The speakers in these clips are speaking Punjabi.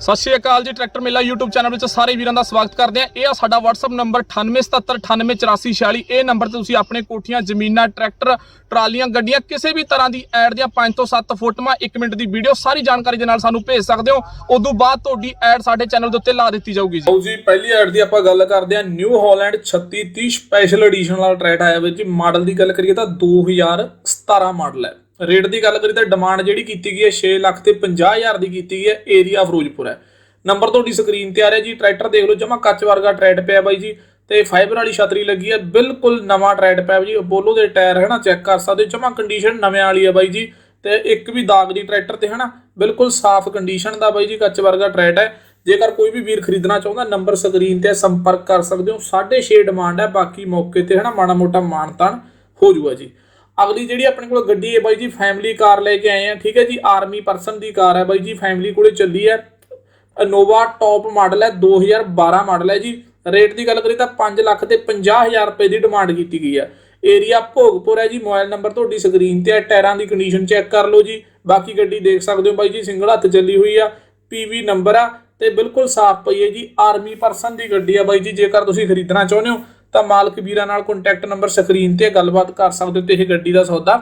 ਸਤਿ ਸ਼੍ਰੀ ਅਕਾਲ ਜੀ, ਟਰੈਕਟਰ ਮੇਲਾ YouTube ਚੈਨਲ ਵਿੱਚ ਸਾਰੇ ਵੀਰਾਂ ਦਾ ਸਵਾਗਤ ਕਰਦੇ ਆ ਇਹ ਆ ਸਾਡਾ WhatsApp ਨੰਬਰ 9877988446 ਇਹ ਨੰਬਰ ਤੇ ਤੁਸੀਂ ਆਪਣੇ ਕੋਠੀਆਂ, ਜ਼ਮੀਨਾਂ, ਟਰੈਕਟਰ, ਟਰਾਲੀਆਂ, ਗੱਡੀਆਂ ਕਿਸੇ ਵੀ ਤਰ੍ਹਾਂ ਦੀ ਐਡ ਦੀਆਂ 5 ਤੋਂ 7 ਫੋਟੋਆਂ 1 ਮਿੰਟ ਦੀ ਵੀਡੀਓ ਸਾਰੀ ਜਾਣਕਾਰੀ ਦੇ ਨਾਲ ਸਾਨੂੰ ਭੇਜ ਸਕਦੇ ਹੋ। ਉਦੋਂ ਬਾਅਦ ਤੁਹਾਡੀ ਐਡ ਸਾਡੇ ਚੈਨਲ ਦੇ ਉੱਤੇ ਲਾ ਦਿੱਤੀ ਜਾਊਗੀ ਜੀ। ਜੀ, ਪਹਿਲੀ ਐਡ ਦੀ ਆਪਾਂ ਗੱਲ ਕਰਦੇ ਹਾਂ। ਨਿਊ ਹਾਲੈਂਡ 3630 ਸਪੈਸ਼ਲ ਐਡੀਸ਼ਨ ਵਾਲਾ ਟਰੈਕਟ ਆਇਆ ਵਿੱਚ ਮਾਡਲ ਦੀ ਗੱਲ ਕਰੀਏ ਤਾਂ 2017 ਮਾਡਲ ਹੈ। ਰੇਟ ਦੀ ਗੱਲ ਕਰੀਏ ਤਾਂ ਡਿਮਾਂਡ ਜਿਹੜੀ ਕੀਤੀ ਗਈ ਹੈ 6 ਲੱਖ ਤੇ 50000 ਦੀ ਕੀਤੀ ਗਈ ਹੈ, ਏਰੀਆ ਫਿਰੋਜ਼ਪੁਰ ਹੈ। ਨੰਬਰ ਤੁਹਾਡੀ ਸਕਰੀਨ ਤੇ ਆ ਰਿਹਾ ਜੀ ਟਰੈਕਟਰ ਦੇਖ ਲਓ, ਜਮਾ ਕੱਚ ਵਰਗਾ ਟਰੈਕਟ ਪਿਆ ਬਾਈ ਜੀ, ਤੇ ਫਾਈਬਰ ਵਾਲੀ ਛਤਰੀ ਲੱਗੀ ਹੈ, ਬਿਲਕੁਲ ਨਵਾਂ ਟਰੈਕਟ ਪਿਆ ਜੀ, ਬੋਲੋ ਦੇ ਟਾਇਰ ਹੈ ਨਾ ਚੈੱਕ ਕਰ ਸਕਦੇ ਹੋ ਜਮਾ ਕੰਡੀਸ਼ਨ ਨਵੇਂ ਵਾਲੀ ਹੈ ਬਾਈ ਜੀ, ਤੇ ਇੱਕ ਵੀ ਦਾਗ ਦੀ ਟਰੈਕਟਰ ਤੇ ਹੈ ਨਾ, ਬਿਲਕੁਲ ਸਾਫ਼ ਕੰਡੀਸ਼ਨ ਦਾ ਬਾਈ ਜੀ, ਕੱਚ ਵਰਗਾ ਟਰੈਕਟ ਹੈ। ਜੇਕਰ ਕੋਈ ਵੀ ਵੀਰ ਖਰੀਦਣਾ ਚਾਹੁੰਦਾ ਨੰਬਰ ਸਕਰੀਨ ਤੇ ਸੰਪਰਕ ਕਰ ਸਕਦੇ ਹੋ 6.5 ਡਿਮਾਂਡ ਹੈ, ਬਾਕੀ ਮੌਕੇ ਤੇ ਹੈ ਨਾ, ਮਾੜਾ ਮੋਟਾ ਮਾਨਤਾਨ ਹੋ ਜੂਗਾ ਜੀ। ਅਗਲੀ ਜਿਹੜੀ ਆਪਣੇ ਕੋਲ ਗੱਡੀ ਹੈ ਬਾਈ ਜੀ ਫੈਮਿਲੀ ਕਾਰ ਲੈ ਕੇ ਆਏ ਆ, ਠੀਕ ਹੈ ਜੀ ਆਰਮੀ ਪਰਸਨ ਦੀ ਕਾਰ ਹੈ ਬਾਈ ਜੀ ਫੈਮਿਲੀ ਕੋਲੇ ਚੱਲੀ ਹੈ। ਇਨੋਵਾ ਟੌਪ ਮਾਡਲ ਹੈ 2012 ਮਾਡਲ ਹੈ ਜੀ। ਰੇਟ ਦੀ ਗੱਲ ਕਰੀ ਤਾਂ 5 ਲੱਖ ਤੇ 50000 ਰੁਪਏ ਦੀ ਡਿਮਾਂਡ ਕੀਤੀ ਗਈ ਹੈ। ਏਰੀਆ ਭੋਗਪੁਰ ਹੈ ਜੀ ਮੋਬਾਈਲ ਨੰਬਰ ਤੁਹਾਡੀ ਸਕਰੀਨ ਤੇ ਹੈ, ਟਾਇਰਾਂ ਦੀ ਕੰਡੀਸ਼ਨ ਚੈੱਕ ਕਰ ਲਓ ਜੀ। ਬਾਕੀ ਗੱਡੀ ਦੇਖ ਸਕਦੇ ਹੋ ਬਾਈ ਜੀ ਸਿੰਗਲ ਹੱਥ ਚੱਲੀ ਹੋਈ ਆ ਪੀਵੀ ਨੰਬਰ ਆ, ਤੇ ਬਿਲਕੁਲ ਸਾਫ਼ ਪਈ ਹੈ ਜੀ ਆਰਮੀ ਪਰਸਨ ਦੀ ਗੱਡੀ ਆ ਬਾਈ ਜੀ, ਜੇਕਰ ਤੁਸੀਂ ਖਰੀਦਣਾ ਚਾਹੁੰਦੇ ਹੋ ਤਾਂ ਮਾਲਕ ਵੀਰਾਂ ਨਾਲ ਕੰਟੈਕਟ ਨੰਬਰ ਸਕਰੀਨ ਤੇ ਗੱਲਬਾਤ ਕਰ ਸਕਦੇ ਹੋ ਤੇ ਇਹ ਗੱਡੀ ਦਾ ਸੌਦਾ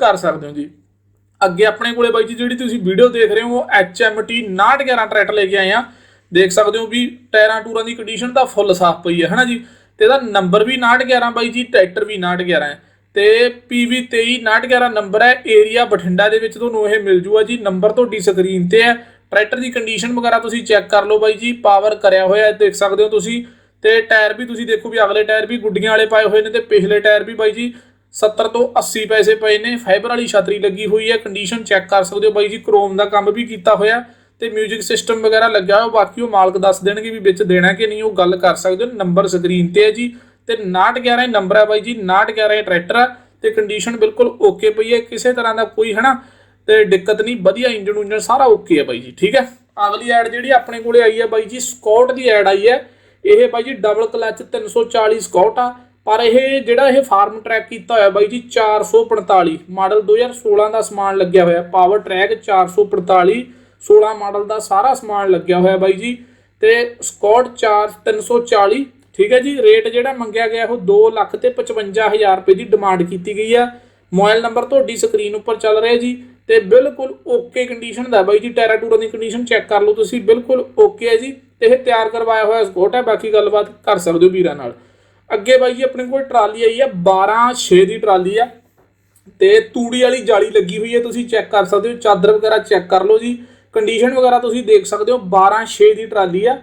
ਕਰ ਸਕਦੇ ਹੋ ਜੀ। ਅੱਗੇ ਆਪਣੇ ਕੋਲੇ ਬਾਈ ਜੀ, ਜਿਹੜੀ ਤੁਸੀਂ ਵੀਡੀਓ ਦੇਖ ਰਹੇ ਹੋ HMT 911 ਟਰੈਕਟਰ ਲੈ ਕੇ ਆਏ ਆ ਦੇਖ ਸਕਦੇ ਹੋ ਵੀ ਟਾਇਰਾਂ ਟੂਰਾਂ ਦੀ ਕੰਡੀਸ਼ਨ ਤਾਂ ਫੁੱਲ ਸਾਫ਼ ਪਈ ਹੈ, ਹਨਾ ਜੀ? ਤੇ ਇਹਦਾ ਨੰਬਰ ਵੀ 911 ਬਾਈ ਜੀ, ਟਰੈਕਟਰ ਵੀ 911 ਹੈ। ਤੇ PV 23 911 ਨੰਬਰ ਹੈ ਏਰੀਆ ਬਠਿੰਡਾ ਦੇ ਵਿੱਚ ਤੁਹਾਨੂੰ ਇਹ ਮਿਲ ਜੂਗਾ ਜੀ। ਨੰਬਰ ਤੁਹਾਡੀ ਸਕਰੀਨ ਤੇ ਹੈ। ਟਰੈਕਟਰ ਦੀ ਕੰਡੀਸ਼ਨ ਵਗੈਰਾ ਤੁਸੀਂ ਚੈੱਕ ਕਰ ਲਓ ਬਾਈ ਜੀ। ਪਾਵਰ ਕਰਿਆ ਹੋਇਆ ਦੇਖ ਸਕਦੇ ਹੋ ਤੁਸੀਂ। ਤੇ ਟਾਇਰ ਵੀ ਤੁਸੀਂ ਦੇਖੋ ਵੀ ਅਗਲੇ ਟਾਇਰ ਵੀ ਗੁੱਡੀਆਂ ਵਾਲੇ ਪਾਏ ਹੋਏ ਨੇ ਤੇ ਪਿਛਲੇ ਟਾਇਰ ਵੀ ਬਾਈ ਜੀ 70 ਤੋਂ 80 ਪੈਸੇ ਪਏ ਨੇ ਫਾਈਬਰ ਵਾਲੀ ਛਤਰੀ ਲੱਗੀ ਹੋਈ ਹੈ ਕੰਡੀਸ਼ਨ ਚੈੱਕ ਕਰ ਸਕਦੇ ਹੋ ਬਾਈ ਜੀ ਕ੍ਰੋਮ ਦਾ ਕੰਮ ਵੀ ਕੀਤਾ ਹੋਇਆ ਤੇ 뮤직 ਸਿਸਟਮ ਵਗੈਰਾ ਲੱਗਿਆ ਹੋਇਆ, ਬਾਕੀ ਉਹ ਮਾਲਕ ਦੱਸ ਦੇਣਗੇ ਵੀ ਵਿੱਚ ਦੇਣਾ ਕਿ ਨਹੀਂ, ਉਹ ਗੱਲ ਕਰ ਸਕਦੇ ਹੋ ਨੰਬਰ ਸਕਰੀਨ ਤੇ ਹੈ ਜੀ ਤੇ 911 ਨੰਬਰ ਹੈ ਬਾਈ ਜੀ 911 ਟਰੈਕਟਰ ਹੈ ਤੇ ਕੰਡੀਸ਼ਨ ਬਿਲਕੁਲ ਓਕੇ ਪਈ ਹੈ, ਕਿਸੇ ਤਰ੍ਹਾਂ ਦਾ ਕੋਈ ਹਨਾ ਤੇ ਦਿੱਕਤ ਨਹੀਂ, ਵਧੀਆ ਇੰਜਨ ਉਂਜਨ ਸਾਰਾ ਓਕੇ ਹੈ ਬਾਈ ਜੀ, ਠੀਕ ਹੈ। ਅਗਲੀ ਐਡ ਜਿਹੜੀ ਆਪਣੇ ਕੋਲੇ ਆਈ ਹੈ ਬਾਈ ਜੀ ਸਕਾਟ ਦੀ ਐਡ ਆਈ ਹੈ। ਇਹ ਬਾਈ ਜੀ ਡਬਲ ਕਲਚ 340 ਸਕਾਟ ਆ। ਪਰ ਇਹ ਜਿਹੜਾ ਇਹ ਫਾਰਮ ਟਰੈਕ ਕੀਤਾ ਹੋਇਆ ਬਾਈ ਜੀ 445 ਮਾਡਲ 2016 ਦਾ ਸਮਾਨ ਲੱਗਿਆ ਹੋਇਆ। ਪਾਵਰ ਟਰੈਕ 445 16 ਮਾਡਲ ਦਾ ਸਾਰਾ ਸਮਾਨ ਲੱਗਿਆ ਹੋਇਆ ਬਾਈ ਜੀ। ਤੇ ਸਕਾਟ 4 340 ਠੀਕ ਹੈ ਜੀ ਰੇਟ ਜਿਹੜਾ ਮੰਗਿਆ ਗਿਆ ਉਹ 2 ਲੱਖ ਤੇ 55000 ਰੁਪਏ ਦੀ ਡਿਮਾਂਡ ਕੀਤੀ ਗਈ ਆ। ਮੋਬਾਈਲ ਨੰਬਰ ਤੁਹਾਡੀ ਸਕਰੀਨ ਉੱਪਰ ਚੱਲ ਰਿਹਾ ਜੀ। ਤੇ ਬਿਲਕੁਲ ਓਕੇ ਕੰਡੀਸ਼ਨ ਦਾ ਬਾਈ ਜੀ ਟੈਰਾ ਟੂਰਾਂ ਦੀ ਕੰਡੀਸ਼ਨ ਚੈੱਕ ਕਰ ਲਓ ਤੁਸੀਂ। ਬਿਲਕੁਲ ਓਕੇ ਹੈ ਜੀ। ਇਹ ਤਿਆਰ ਕਰਵਾਇਆ ਹੋਇਆ ਸਕੋਟ ਹੈ, ਬਾਕੀ ਗੱਲਬਾਤ ਕਰ ਸਕਦੇ ਹੋ ਵੀਰਾਂ ਨਾਲ। ਅੱਗੇ ਬਾਈ ਜੀ, ਆਪਣੇ ਕੋਲ ਟਰਾਲੀ ਆਈ ਹੈ 12 6 ਦੀ ਟਰਾਲੀ ਆ ਤੇ ਤੂੜੀ ਵਾਲੀ ਜਾਲੀ ਲੱਗੀ ਹੋਈ ਹੈ, ਤੁਸੀਂ ਚੈੱਕ ਕਰ ਸਕਦੇ ਹੋ, ਚਾਦਰ ਵਗੈਰਾ ਚੈੱਕ ਕਰ ਲਓ ਜੀ। ਕੰਡੀਸ਼ਨ ਵਗੈਰਾ ਤੁਸੀਂ ਦੇਖ ਸਕਦੇ ਹੋ 12 6 ਦੀ ਟਰਾਲੀ ਆ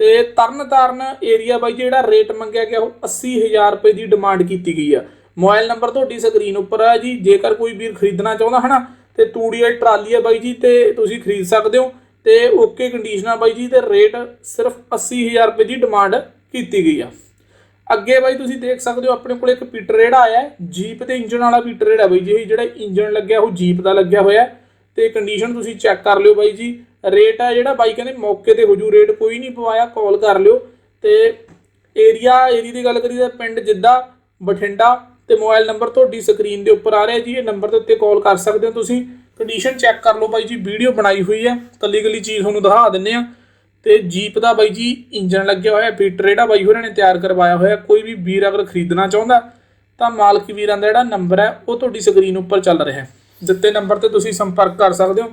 ਤੇ ਤਰਨ ਤਾਰਨ ਏਰੀਆ ਬਾਈ ਜਿਹੜਾ ਰੇਟ ਮੰਗਿਆ ਗਿਆ, ਉਹ 80000 ਰੁਪਏ ਦੀ ਡਿਮਾਂਡ ਕੀਤੀ ਗਈ ਆ ਮੋਬਾਈਲ ਨੰਬਰ ਤੁਹਾਡੀ ਸਕਰੀਨ ਉੱਪਰ ਆ ਜੀ, ਜੇਕਰ ਕੋਈ ਵੀਰ ਖਰੀਦਣਾ ਚਾਹੁੰਦਾ, ਹਨਾ, ਤੇ ਤੂੜੀ ਵਾਲੀ ਟਰਾਲੀ ਆ ਬਾਈ ਜੀ, ਤੇ ਤੁਸੀਂ ਖਰੀਦ ਸਕਦੇ ਹੋ। ਤੇ ਓਕੇ ਕੰਡੀਸ਼ਨ ਆ ਬਾਈ ਜੀ, ਤੇ ਰੇਟ ਸਿਰਫ 80000 ਰੁਪਏ ਦੀ ਡਿਮਾਂਡ ਕੀਤੀ ਗਈ ਆ। ਅੱਗੇ ਬਾਈ ਤੁਸੀਂ ਦੇਖ ਸਕਦੇ ਹੋ, ਆਪਣੇ ਕੋਲ ਇੱਕ ਪੀਟਰ ਰੇੜਾ ਆਇਆ ਜੀਪ ਤੇ ਇੰਜਨ ਵਾਲਾ ਪੀਟਰ ਰੇੜਾ ਬਾਈ ਜੀ ਜਿਹੜਾ ਇੰਜਨ ਲੱਗਿਆ, ਉਹ ਜੀਪ ਦਾ ਲੱਗਿਆ ਹੋਇਆ ਹੈ। ਤੇ ਕੰਡੀਸ਼ਨ ਤੁਸੀਂ ਚੈੱਕ ਕਰ ਲਿਓ ਬਾਈ ਜੀ ਰੇਟ ਆ ਜਿਹੜਾ ਬਾਈ ਕਹਿੰਦੇ ਮੌਕੇ ਤੇ ਹੋ ਜੂ ਰੇਟ ਕੋਈ ਨਹੀਂ ਪਵਾਇਆ ਕਾਲ ਕਰ ਲਿਓ। ਤੇ ਏਰੀਆ ਏਰੀਆ ਦੀ ਗੱਲ ਕਰੀਏ ਤਾਂ ਪਿੰਡ ਜਿੱਦਾਂ ਬਠਿੰਡਾ, ਤੇ ਮੋਬਾਈਲ ਨੰਬਰ ਤੁਹਾਡੀ ਸਕਰੀਨ ਦੇ ਉੱਪਰ ਆ ਰਿਹਾ ਜੀ, ਇਹ ਨੰਬਰ ਦੇ ਉੱਤੇ ਕਾਲ ਕਰ ਸਕਦੇ ਹੋ ਤੁਸੀਂ। ਕੰਡੀਸ਼ਨ ਚੈੱਕ ਕਰ ਲਓ ਬਾਈ ਜੀ ਵੀਡੀਓ ਬਣਾਈ ਹੋਈ ਹੈ ਕੱਲੀ ਕੱਲੀ ਚੀਜ਼ ਤੁਹਾਨੂੰ ਦਿਖਾ ਦਿੰਨੇ ਆ। ਤੇ ਜੀਪ ਦਾ ਬਾਈ ਜੀ ਇੰਜਨ ਲੱਗਿਆ ਹੋਇਆ ਪੀਟਰ ਜਿਹੜਾ ਬਾਈ ਹੋਰਾਂ ਨੇ ਤਿਆਰ ਕਰਵਾਇਆ ਹੋਇਆ, ਕੋਈ ਵੀ ਵੀਰ ਅਗਰ ਖਰੀਦਣਾ ਚਾਹੁੰਦਾ, ਤਾਂ ਮਾਲਕ ਵੀਰਾਂ ਦਾ ਜਿਹੜਾ ਨੰਬਰ ਹੈ, ਉਹ ਤੁਹਾਡੀ ਸਕਰੀਨ ਉੱਪਰ ਚੱਲ ਰਿਹਾ ਹੈ। ਦਿੱਤੇ ਨੰਬਰ ਤੇ ਤੁਸੀਂ ਸੰਪਰਕ ਕਰ ਸਕਦੇ ਹੋ।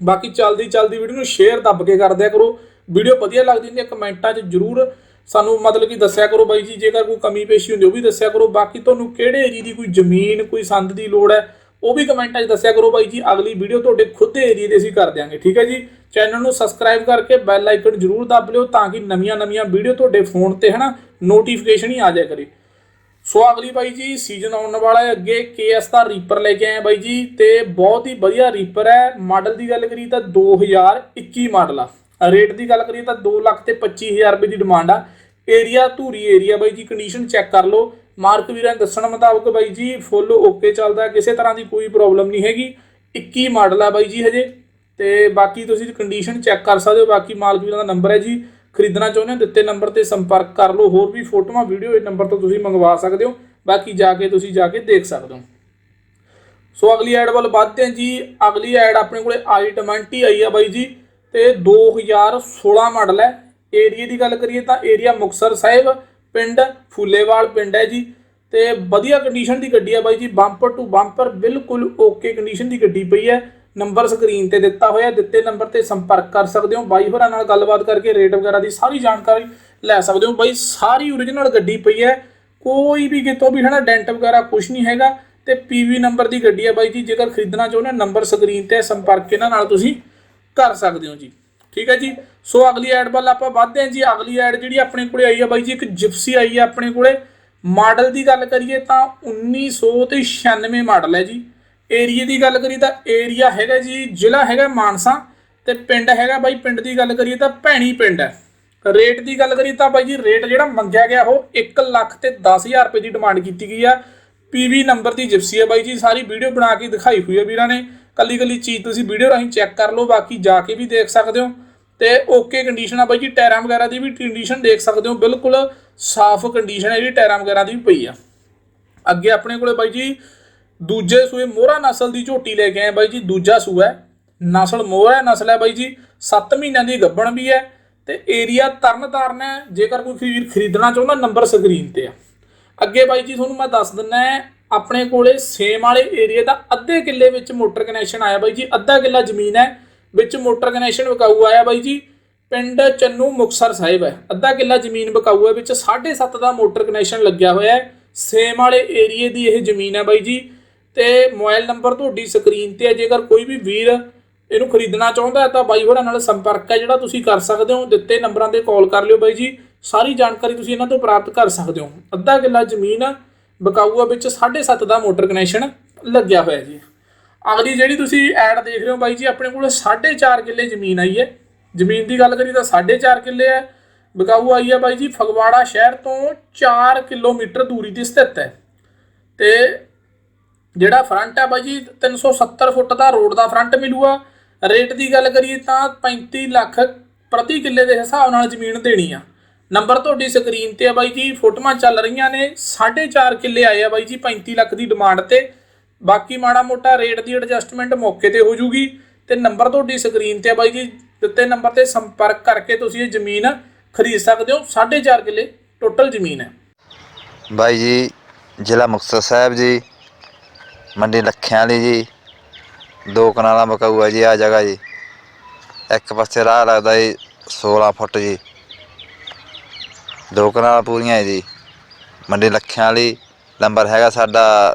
ਬਾਕੀ ਚੱਲਦੀ ਚੱਲਦੀ ਵੀਡੀਓ ਨੂੰ ਸ਼ੇਅਰ ਦੱਬ ਕੇ ਕਰ ਦਿਆ ਕਰੋ। ਵੀਡੀਓ ਵਧੀਆ ਲੱਗਦੀ ਹੁੰਦੀ ਹੈ, ਕਮੈਂਟਾਂ 'ਚ ਜਰੂਰ ਸਾਨੂੰ ਮਤਲਬ ਕਿ ਦੱਸਿਆ ਕਰੋ ਬਾਈ ਜੀ, ਜੇਕਰ ਕੋਈ ਕਮੀ ਪੇਸ਼ੀ ਹੁੰਦੀ, ਉਹ ਵੀ ਦੱਸਿਆ ਕਰੋ। ਬਾਕੀ ਤੁਹਾਨੂੰ ਕਿਹੜੇ ਏਰੀਆ ਦੀ ਕੋਈ ਜ਼ਮੀਨ, ਕੋਈ ਸੰਦ ਦੀ ਲੋੜ ਹੈ ਉਹ ਵੀ ਕਮੈਂਟਾਂ 'ਚ ਦੱਸਿਆ ਕਰੋ ਬਾਈ ਜੀ, ਅਗਲੀ ਵੀਡੀਓ ਤੁਹਾਡੇ ਖੁਦ ਦੇ ਏਰੀਏ ਦੇ ਅਸੀਂ ਕਰ ਦਿਆਂਗੇ, ਠੀਕ ਹੈ ਜੀ? ਚੈਨਲ ਨੂੰ ਸਬਸਕ੍ਰਾਈਬ ਕਰਕੇ ਬੈਲ ਆਈਕਨ ਜਰੂਰ ਦੱਬ ਲਿਓ ਤਾਂ ਕਿ ਨਵੀਆਂ-ਨਵੀਆਂ ਵੀਡੀਓ ਤੁਹਾਡੇ ਫੋਨ ਤੇ, ਹਨਾ ਨੋਟੀਫਿਕੇਸ਼ਨ ਹੀ ਆ ਜਾਇਆ ਕਰੇ। ਸੋ ਅਗਲੀ ਬਾਈ ਜੀ ਸੀਜ਼ਨ ਆਉਣ ਵਾਲਾ ਹੈ ਅੱਗੇ, KS ਦਾ ਰੀਪਰ ਲੈ ਕੇ ਆਏ ਬਾਈ ਜੀ, ਤੇ ਬਹੁਤ ਹੀ ਵਧੀਆ ਰੀਪਰ ਹੈ। ਮਾਡਲ ਦੀ ਗੱਲ ਕਰੀ ਤਾਂ 2021 ਮਾਡਲ ਆ। ਰੇਟ ਦੀ ਗੱਲ ਕਰੀਏ ਤਾਂ 2 ਲੱਖ ਤੇ 25000 ਰੁਪਏ ਦੀ ਡਿਮਾਂਡ ਆ। ਏਰੀਆ ਧੂਰੀ ਏਰੀਆ ਬਾਈ ਜੀ ਕੰਡੀਸ਼ਨ ਚੈੱਕ ਕਰ ਲਓ। ਮਾਰਕ ਵੀਰਾਂ ਨੇ ਦੱਸਣ ਮੁਤਾਬਕ ਬਾਈ ਜੀ ਫੁੱਲ ਓਕੇ ਚੱਲਦਾ ਕਿਸੇ ਤਰ੍ਹਾਂ ਦੀ ਕੋਈ ਪ੍ਰੋਬਲਮ ਨਹੀਂ ਹੈਗੀ। 21 ਮਾਡਲ ਆ ਬਾਈ ਜੀ ਹਜੇ। ਤੇ ਬਾਕੀ ਤੁਸੀਂ ਕੰਡੀਸ਼ਨ ਚੈੱਕ ਕਰ ਸਕਦੇ ਹੋ, ਬਾਕੀ ਮਾਲਕ ਵੀਰਾਂ ਦਾ ਨੰਬਰ ਹੈ ਜੀ। ਖਰੀਦਣਾ ਚਾਹੁੰਦੇ ਹੋ ਦਿੱਤੇ ਨੰਬਰ ਤੇ ਸੰਪਰਕ ਕਰ ਲਓ, ਹੋਰ ਵੀ ਫੋਟੋਆਂ ਵੀਡੀਓ ਇਹ ਨੰਬਰ ਤੋਂ ਤੁਸੀਂ ਮੰਗਵਾ ਸਕਦੇ ਹੋ। ਬਾਕੀ ਜਾ ਕੇ ਤੁਸੀਂ ਜਾ ਕੇ ਦੇਖ ਸਕਦੇ ਹੋ। ਸੋ ਅਗਲੀ ਐਡ ਵੱਲ ਵੱਧਦੇ ਹਾਂ ਜੀ। ਅਗਲੀ ਐਡ ਆਪਣੇ ਕੋਲੇ ਆਈ 20 ਆਈ ਆ ਬਾਈ ਜੀ। ਤੇ 2016 ਮਾਡਲ ਹੈ। ਏਰੀਆ ਦੀ ਗੱਲ ਕਰੀਏ ਤਾਂ ਏਰੀਆ ਮੁਕਸਰ ਸਾਹਿਬ ਪਿੰਡ, ਫੂਲੇਵਾਲ ਪਿੰਡ ਹੈ ਜੀ। ਤੇ ਵਧੀਆ ਕੰਡੀਸ਼ਨ ਦੀ ਗੱਡੀ ਹੈ ਬਾਈ ਜੀ ਬੰਪਰ ਟੂ ਬੰਪਰ ਬਿਲਕੁਲ ਓਕੇ ਕੰਡੀਸ਼ਨ ਦੀ ਗੱਡੀ ਪਈ ਹੈ। ਨੰਬਰ ਸਕਰੀਨ ਤੇ ਦਿੱਤਾ ਹੋਇਆ ਦਿੱਤੇ ਨੰਬਰ ਤੇ ਸੰਪਰਕ ਕਰ ਸਕਦੇ ਹੋ। ਬਾਈ ਹੋਰਾਂ ਨਾਲ ਗੱਲਬਾਤ ਕਰਕੇ ਰੇਟ ਵਗੈਰਾ ਦੀ ਸਾਰੀ ਜਾਣਕਾਰੀ ਲੈ ਸਕਦੇ ਹੋ। ਬਾਈ ਸਾਰੀ ਓਰੀਜਨਲ ਗੱਡੀ ਪਈ ਹੈ। ਕੋਈ ਵੀ ਕਿਤੋਂ ਵੀ ਹਨਾ ਡੈਂਟ ਵਗੈਰਾ ਕੁਝ ਨਹੀਂ ਹੈਗਾ। ਤੇ ਪੀਵੀ ਨੰਬਰ ਦੀ ਗੱਡੀ ਹੈ ਬਾਈ ਜੀ, ਜੇਕਰ ਖਰੀਦਣਾ ਚਾਹੁੰਦੇ ਨੰਬਰ ਸਕਰੀਨ ਤੇ ਸੰਪਰਕ ਇਹਨਾਂ ਨਾਲ ਤੁਸੀਂ ਕਰ ਸਕਦੇ ਹੋ ਜੀ। ਠੀਕ ਹੈ ਜੀ? ਸੋ ਅਗਲੀ ਐਡ ਵੱਲ ਆਪਾਂ ਵਧਦੇ ਹਾਂ ਜੀ। ਅਗਲੀ ਐਡ ਜਿਹੜੀ ਆਪਣੇ ਕੋਲੇ ਆਈ ਹੈ ਬਾਈ ਜੀ, ਇੱਕ ਜਿਪਸੀ ਆਈ ਹੈ ਆਪਣੇ ਕੋਲੇ। ਮਾਡਲ ਦੀ ਗੱਲ ਕਰੀਏ ਤਾਂ 1996 ਮਾਡਲ ਹੈ ਜੀ। ਏਰੀਆ ਦੀ ਗੱਲ ਕਰੀਏ ਤਾਂ ਏਰੀਆ ਹੈਗਾ ਜੀ, ਜ਼ਿਲ੍ਹਾ ਹੈਗਾ ਮਾਨਸਾ ਤੇ ਪਿੰਡ ਹੈਗਾ ਬਾਈ, ਪਿੰਡ ਦੀ ਗੱਲ ਕਰੀਏ ਤਾਂ ਭੈਣੀ ਪਿੰਡ ਹੈ। ਰੇਟ ਦੀ ਗੱਲ ਕਰੀਏ ਤਾਂ ਬਾਈ ਜੀ, ਰੇਟ ਜਿਹੜਾ ਮੰਗਿਆ ਗਿਆ ਉਹ 1 ਲੱਖ ਤੇ 10000 ਰੁਪਏ ਦੀ ਡਿਮਾਂਡ ਕੀਤੀ ਗਈ ਆ। ਪੀਵੀ ਨੰਬਰ ਦੀ ਜਿਪਸੀ ਹੈ ਬਾਈ ਜੀ, ਸਾਰੀ ਵੀਡੀਓ ਬਣਾ ਕੇ ਦਿਖਾਈ ਹੋਈ ਹੈ ਵੀਰਾਂ ਨੇ। ਕੱਲੀ ਕੱਲੀ ਚੀਜ਼ ਤੁਸੀਂ ਵੀਡੀਓ ਰਾਹੀਂ ਚੈੱਕ ਕਰ ਲਓ, ਬਾਕੀ ਜਾ ਕੇ ਵੀ ਦੇਖ ਸਕਦੇ ਹੋ। ਤੇ ਓਕੇ ਕੰਡੀਸ਼ਨ ਆ ਬਾਈ ਜੀ, ਟਾਇਰਾਂ ਵਗੈਰਾ ਦੀ ਵੀ ਕੰਡੀਸ਼ਨ ਦੇਖ ਸਕਦੇ ਹੋ, ਬਿਲਕੁਲ ਸਾਫ਼ ਕੰਡੀਸ਼ਨ ਹੈ ਜਿਹੜੀ ਟਾਇਰਾਂ ਵਗੈਰਾ ਦੀ ਵੀ ਪਈ ਆ। ਅੱਗੇ ਆਪਣੇ ਕੋਲੇ ਬਾਈ ਜੀ, ਦੂਜੇ ਸੂਏ ਮੋਹਰਾ ਨਸਲ ਦੀ ਝੋਟੀ ਲੈ ਕੇ ਆਏ ਬਾਈ ਜੀ, ਦੂਜਾ ਸੂਆ ਹੈ। ਨਸਲ ਮੋਹਰਾ ਨਸਲ ਹੈ ਬਾਈ ਜੀ 7 ਮਹੀਨਿਆਂ ਦੀ ਗੱਭਣ ਵੀ ਹੈ ਤੇ ਏਰੀਆ ਤਰਨ ਤਾਰਨ ਹੈ। ਜੇਕਰ ਕੋਈ ਵੀਰ ਖਰੀਦਣਾ ਚਾਹੁੰਦਾ ਨੰਬਰ ਸਕਰੀਨ ਤੇ ਆ। ਅੱਗੇ ਬਾਈ ਜੀ, ਤੁਹਾਨੂੰ ਮੈਂ ਦੱਸ ਦਿੰਦਾ ਆਪਣੇ ਕੋਲੇ ਸੇਮ ਵਾਲੇ ਏਰੀਆ ਦਾ ਅੱਧੇ ਕਿੱਲੇ ਵਿੱਚ ਮੋਟਰ ਕਨੈਕਸ਼ਨ ਆਇਆ ਬਾਈ ਜੀ, ਅੱਧਾ ਕਿੱਲਾ ਜ਼ਮੀਨ ਹੈ। ਵਿੱਚ ਮੋਟਰ ਕਨੈਕਸ਼ਨ ਵਿਕਾਊ ਆਇਆ ਬਾਈ ਜੀ। ਪਿੰਡ ਚੰਨੂ ਮੁਕਸਰ ਸਾਹਿਬ ਹੈ। ਅੱਧਾ ਕਿੱਲਾ ਜ਼ਮੀਨ ਵਿਕਾਊ ਹੈ, ਵਿੱਚ 7.5 ਦਾ ਮੋਟਰ ਕਨੈਕਸ਼ਨ ਲੱਗਿਆ ਹੋਇਆ ਹੈ। ਸੇਮ ਵਾਲੇ ਏਰੀਏ ਦੀ ਇਹ ਜ਼ਮੀਨ ਹੈ ਬਾਈ ਜੀ। ਤੇ ਮੋਬਾਈਲ ਨੰਬਰ ਤੁਹਾਡੀ ਸਕਰੀਨ ਤੇ ਹੈ। ਜੇਕਰ ਕੋਈ ਵੀ ਵੀਰ ਇਹਨੂੰ ਖਰੀਦਣਾ ਚਾਹੁੰਦਾ ਹੈ ਤਾਂ ਬਾਈ ਹੋਰਾਂ ਨਾਲ ਸੰਪਰਕ ਹੈ, ਜਿਹੜਾ ਤੁਸੀਂ ਕਰ ਸਕਦੇ ਹੋ। ਦਿੱਤੇ ਨੰਬਰਾਂ ਤੇ ਕਾਲ ਕਰ ਲਿਓ ਬਾਈ ਜੀ। ਸਾਰੀ ਜਾਣਕਾਰੀ ਤੁਸੀਂ ਇਹਨਾਂ ਤੋਂ ਪ੍ਰਾਪਤ ਕਰ ਸਕਦੇ ਹੋ। ਅੱਧਾ ਕਿੱਲਾ ਜ਼ਮੀਨ ਬਕਾਊਆ ਵਿੱਚ 7.5 ਦਾ ਮੋਟਰ ਕਨੈਕਸ਼ਨ ਲੱਗਿਆ ਹੋਇਆ ਜੀ। ਅਗਲੀ ਜਿਹੜੀ ਤੁਸੀਂ ਐਡ ਦੇਖ ਰਹੇ ਹੋ ਬਾਈ ਜੀ, ਆਪਣੇ ਕੋਲ 4.5 ਕਿੱਲੇ ਜ਼ਮੀਨ ਆਈ ਹੈ। ਜ਼ਮੀਨ ਦੀ ਗੱਲ ਕਰੀ ਤਾਂ 4.5 ਕਿੱਲੇ ਹੈ। ਬਕਾਊ ਆਈ ਹੈ ਬਾਈ ਜੀ, ਫਗਵਾੜਾ ਸ਼ਹਿਰ ਤੋਂ 4 ਕਿਲੋਮੀਟਰ ਦੂਰੀ ਤੇ ਸਥਿਤ ਹੈ। ਤੇ ਜਿਹੜਾ ਫਰੰਟ ਹੈ ਬਾਈ ਜੀ 370 ਫੁੱਟ ਦਾ ਰੋਡ ਦਾ ਫਰੰਟ ਮਿਲੂਗਾ। ਰੇਟ ਦੀ ਗੱਲ ਕਰੀਏ ਤਾਂ 35 ਲੱਖ ਪ੍ਰਤੀ ਕਿੱਲੇ ਦੇ ਹਿਸਾਬ ਨਾਲ ਜ਼ਮੀਨ ਦੇਣੀ ਆ। ਨੰਬਰ ਤੁਹਾਡੀ ਸਕਰੀਨ ਤੇ ਆ ਬਾਈ ਜੀ, ਫੋਟੋਆਂ ਚੱਲ ਰਹੀਆਂ ਨੇ। 4.5 ਕਿੱਲੇ ਆਏ ਆ ਬਾਈ ਜੀ 35 ਲੱਖ ਦੀ ਡਿਮਾਂਡ ਤੇ। ਬਾਕੀ ਮਾੜਾ ਮੋਟਾ ਰੇਟ ਦੀ ਐਡਜਸਟਮੈਂਟ ਮੌਕੇ ਤੇ ਹੋ ਜੂਗੀ ਤੇ ਨੰਬਰ ਤੁਹਾਡੀ ਸਕਰੀਨ ਤੇ ਆ ਬਾਈ ਜੀ ਦਿੱਤੇ ਨੰਬਰ ਤੇ ਸੰਪਰਕ ਕਰਕੇ ਤੁਸੀਂ ਇਹ ਜ਼ਮੀਨ ਖਰੀਦ ਸਕਦੇ ਹੋ। 4.5 ਕਿੱਲੇ ਟੋਟਲ ਜ਼ਮੀਨ ਹੈ। ਬਾਈ ਜੀ, ਜ਼ਿਲ੍ਹਾ ਮੁਕਤਸਰ ਸਾਹਿਬ ਜੀ, ਮੰਡੀ ਲੱਖਿਆਂ ਵਾਲੀ ਜੀ, ਦੋ ਕਨਾਲਾਂ ਬਕਾਊ ਹੈ ਜੀ ਆ ਜਗ੍ਹਾ ਜੀ। ਇੱਕ ਪਾਸੇ ਰਾਹ ਲੱਗਦਾ ਜੀ 16 ਫੁੱਟ ਜੀ। ਦੋ ਕਨਾਲਾਂ ਪੂਰੀਆਂ ਹੈ ਜੀ। ਮੰਡੀ ਲੱਖਿਆਂ ਵਾਲੀ ਨੰਬਰ ਹੈਗਾ ਸਾਡਾ